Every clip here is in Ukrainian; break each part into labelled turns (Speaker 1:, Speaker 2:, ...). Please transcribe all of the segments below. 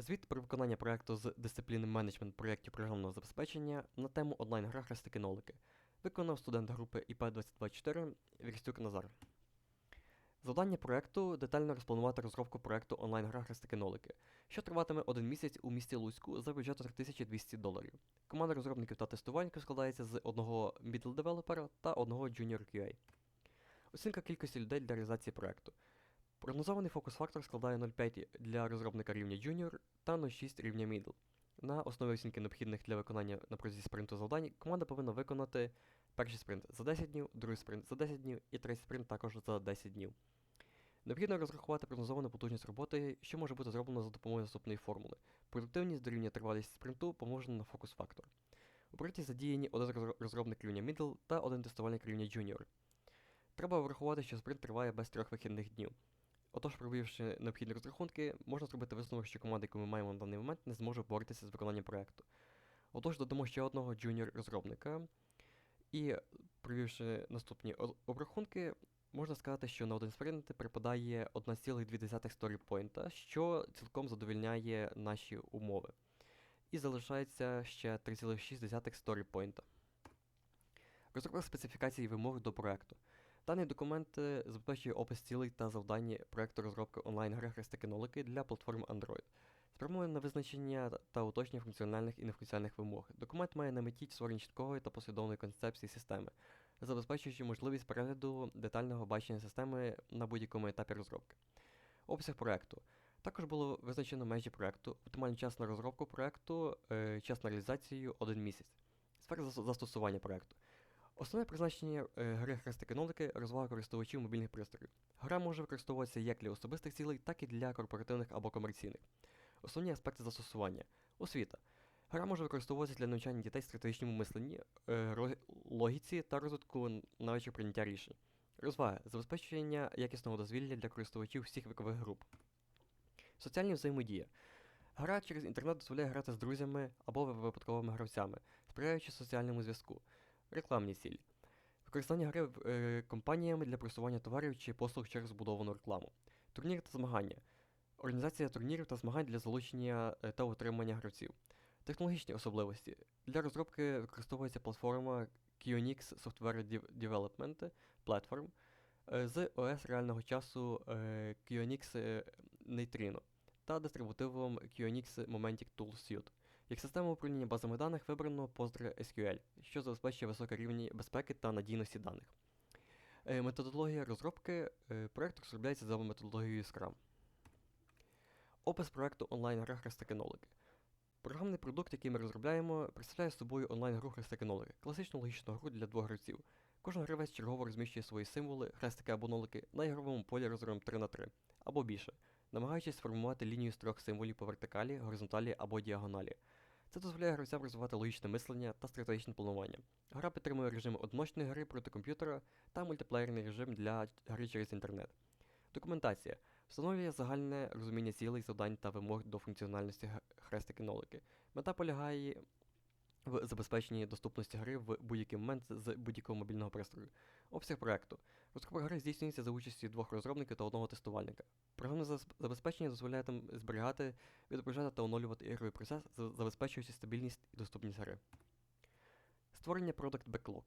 Speaker 1: Звіт про виконання проекту з дисципліни менеджмент проєктів програмного забезпечення на тему онлайн-гра хрестики-нолики виконав студент групи ІП-2024 Вірстюк Назар. Завдання проекту детально розпланувати розробку проекту онлайн-гра хрестики-нолики, що триватиме один місяць у місті Луцьку за бюджетом 3200 доларів. Команда розробників та тестувальників складається з одного middle девелопера та одного junior QA. Оцінка кількості людей для реалізації проекту. Прогнозований фокус-фактор складає 0,5 для розробника рівня Junior та 0,6 рівня Middle. На основі оцінки необхідних для виконання на протязі спринту завдань команда повинна виконати перший спринт за 10 днів, другий спринт за 10 днів і третій спринт також за 10 днів. Необхідно розрахувати прогнозовану потужність роботи, що може бути зроблено за допомогою наступної формули. Продуктивність дорівнює тривалість спринту помножена на фокус-фактор. У проєкті задіяні один розробник рівня Middle та один тестувальник рівня Junior. Треба врахувати, що спринт триває без трьох вихідних днів. Отож, провівши необхідні розрахунки, можна зробити висновок, що команда, яку ми маємо на даний момент, не зможе боротися з виконанням проекту. Отож, додамо ще одного junior розробника. І провівши наступні обрахунки, можна сказати, що на один спринт припадає 1,2 сторіпойнта, що цілком задовільняє наші умови. І залишається ще 3,6 сторіпойнта. Розробка специфікацій і вимог до проекту. Даний документ е, забезпечує опис цілей та завдань проекту розробки онлайн-гри хрестики-нолики для платформи Android. Спрямовано на визначення та уточнення функціональних і нефункціональних вимог. Документ має на меті створення чіткої та послідовної концепції системи, забезпечуючи можливість перегляду детального бачення системи на будь-якому етапі розробки. Обсяг проекту. Також було визначено межі проекту, оптимальний час на розробку проекту, е, час на реалізацію 1 місяць. Сфера застосування проекту. Основне призначення е, гри хрестики-нолики – розвага користувачів мобільних пристроїв. Гра може використовуватися як для особистих цілей, так і для корпоративних або комерційних. Основні аспекти застосування. Освіта. Гра може використовуватися для навчання дітей стратегічному мисленні, е, логіці та розвитку навичок прийняття рішень. Розвага забезпечення якісного дозвілля для користувачів всіх вікових груп. Соціальні взаємодія. Гра через інтернет дозволяє грати з друзями або випадковими гравцями, сприяючи соціальному зв'язку. Рекламні цілі. Використання гри е, компаніями для просування товарів чи послуг через збудовану рекламу. Турніри та змагання. Організація турнірів та змагань для залучення е, та утримання гравців. Технологічні особливості. Для розробки використовується платформа QNX Software Development Platform е, з OS реального часу QNX Neutrino та дистрибутивом QNX Momentic Tool Suite. Як система управління базами даних вибрано PostgreSQL, що забезпечує високий рівень безпеки та надійності даних. Е, Методологія розробки. Е, Проект розробляється за методологією Scrum. Опис проекту онлайн-гра хрестики-нолики. Програмний продукт, який ми розробляємо, представляє собою онлайн-гру хрестики-нолики, класичну логічну гру для двох гравців. Кожен гравець чергово розміщує свої символи, хрестики або нолики на ігровому полі розміром 3 на 3 або більше, намагаючись сформувати лінію з трьох символів по вертикалі, горизонталі або діагоналі. Це дозволяє гравцям розвивати логічне мислення та стратегічне планування. Гра підтримує режим одиночної гри проти комп'ютера та мультиплеєрний режим для гри через інтернет. Документація встановлює загальне розуміння цілей, завдань та вимог до функціональності хрестики-нолики. Мета полягає в забезпеченні доступності гри в будь-який момент з будь-якого мобільного пристрою. Обсяг проекту. Розробка гри здійснюється за участю двох розробників та одного тестувальника. Програмне забезпечення дозволяє там зберігати, відображати та оновлювати ігровий процес, забезпечуючи стабільність і доступність гри. Створення Product Backlog.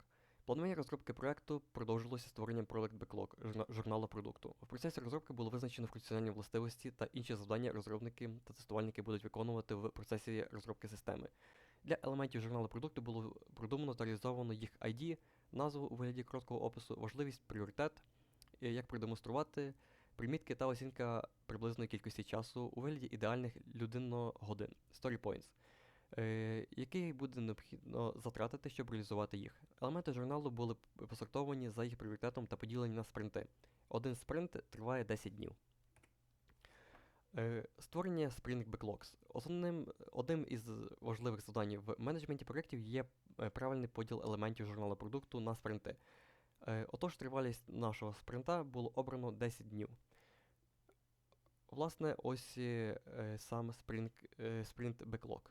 Speaker 1: Планування розробки проекту продовжилося створенням Product Backlog журналу продукту. В процесі розробки було визначено функціональні властивості та інші завдання розробники та тестувальники будуть виконувати в процесі розробки системи. Для елементів журналу продукту було продумано та реалізовано їх ID, назву у вигляді короткого опису, важливість, пріоритет, е, як продемонструвати, примітки та оцінка приблизної кількості часу у вигляді ідеальних людинно-годин, story points, е, який буде необхідно затратити, щоб реалізувати їх. Елементи журналу були посортовані за їх пріоритетом та поділені на спринти. Один спринт триває 10 днів. Е, Створення Spring Backlogs. Основним одним із важливих завдань в менеджменті проєктів є е, правильний поділ елементів журналу продукту на спринти. Е, Отож, тривалість нашого спринта було обрано 10 днів. Власне, ось сам Spring, Sprint Backlog.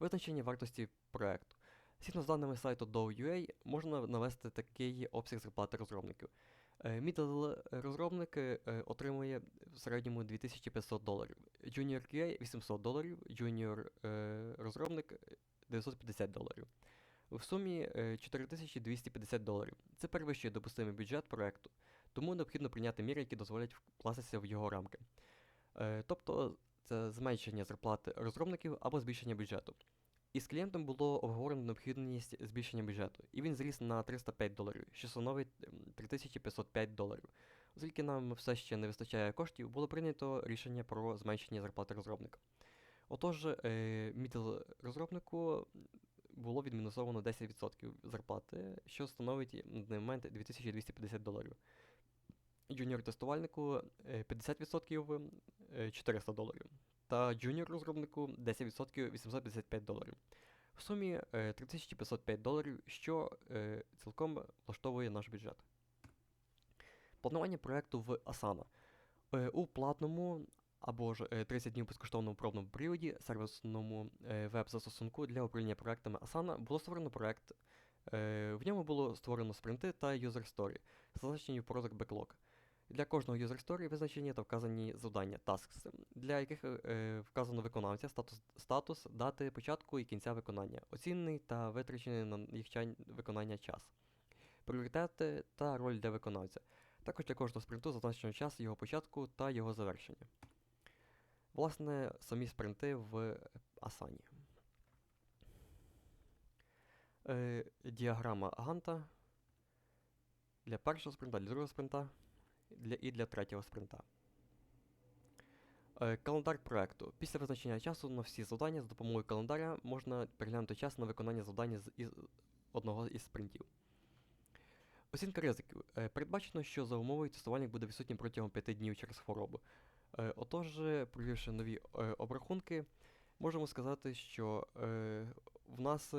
Speaker 1: Визначення вартості проекту. Згідно з даними сайту Dow.ua, можна навести такий обсяг зарплати розробників. Е, Middle розробник е, отримує в середньому 2500 доларів. Junior QA 800 доларів, Junior е, розробник 950 доларів. В сумі е, 4250 доларів. Це перевищує допустимий бюджет проекту, тому необхідно прийняти міри, які дозволять вкластися в його рамки. Е, Тобто це зменшення зарплати розробників або збільшення бюджету. Із клієнтом було обговорено необхідність збільшення бюджету, і він зріс на 305 доларів, що становить ем, 3505 доларів. Оскільки нам все ще не вистачає коштів, було прийнято рішення про зменшення зарплати розробника. Отож, е, middle розробнику було відмінусовано 10% зарплати, що становить на даний момент 2250 доларів. Junior тестувальнику е, 50% е, 400 доларів. Та junior розробнику 10% 855 доларів. В сумі е, 3505 доларів, що е, цілком влаштовує наш бюджет. Планування проекту в Asana. Е, у платному або ж е, 30 днів безкоштовному пробному періоді сервісному е, веб-застосунку для управління проектами Asana було створено проект. Е, в ньому було створено спринти та story, зазначені в Product Backlog. Для кожного user story визначені та вказані завдання tasks, для яких е, вказано виконавця, статус, статус, дати початку і кінця виконання, оцінений та витрачений на їх виконання час, пріоритети та роль для виконавця. Також для кожного спринту зазначено час його початку та його завершення. Власне, самі спринти в Asana. Е, діаграма Ганта для першого спринта, для другого спринта для, і для третього спринта. Е, календар проекту. Після визначення часу на всі завдання з допомогою календаря можна переглянути час на виконання завдання з із одного із спринтів. Оцінка ризиків. Е, передбачено, що за умовою тестувальник буде відсутнім протягом 5 днів через хворобу. Е, отож, провівши нові обрахунки, можемо сказати, що в нас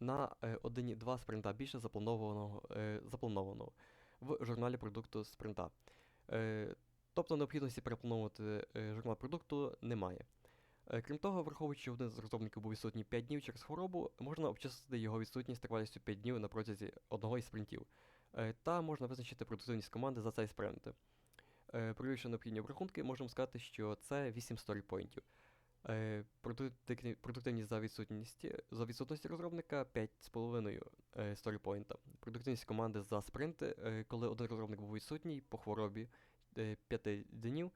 Speaker 1: на е, 1,2 спринта більше запланованого, запланованого в журналі продукту спринта. Е, тобто необхідності переплановувати е, журнал продукту немає. Е, крім того, враховуючи, один з розробників був відсутній 5 днів через хворобу, можна обчислити його відсутність тривалістю 5 днів на протязі одного із спринтів. Та можна визначити продуктивність команди за цей спринт. Провівши необхідні обрахунки, можемо сказати, що це 8 сторіпоінтів. Е, продуктивні- продуктивність за відсутності, за відсутності розробника 5,5 е, сторіпоінта. Продуктивність команди за спринти, е, коли один розробник був відсутній по хворобі е, 5 днів,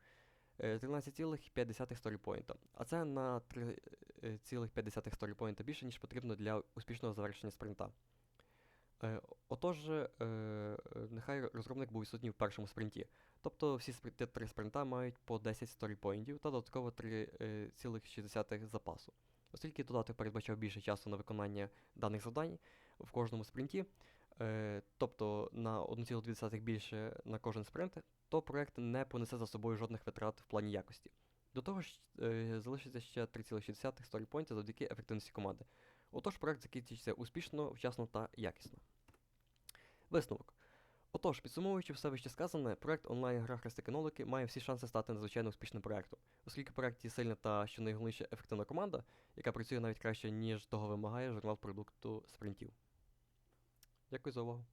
Speaker 1: е, 13,5 сторіпоінта. А це на 3,5 сторіпоінта більше, ніж потрібно для успішного завершення спринта. Е, Отож, е, е, нехай розробник був відсутній в першому спринті. Тобто всі спринти, три спринта мають по 10 сторіпоінтів та додатково 3,6 запасу. Оскільки додаток передбачав більше часу на виконання даних завдань в кожному спринті, тобто на 1,2 більше на кожен спринт, то проект не понесе за собою жодних витрат в плані якості. До того ж, залишиться ще 3,6 сторіпоінтів завдяки ефективності команди. Отож, проект закінчиться успішно, вчасно та якісно. Висновок. Отож, підсумовуючи все вище сказане, проект онлайн-гра хрестикинолики має всі шанси стати надзвичайно успішним проектом, оскільки проект є сильна та, що найголовніше, ефективна команда, яка працює навіть краще, ніж того вимагає журнал продукту спринтів. Дякую за увагу.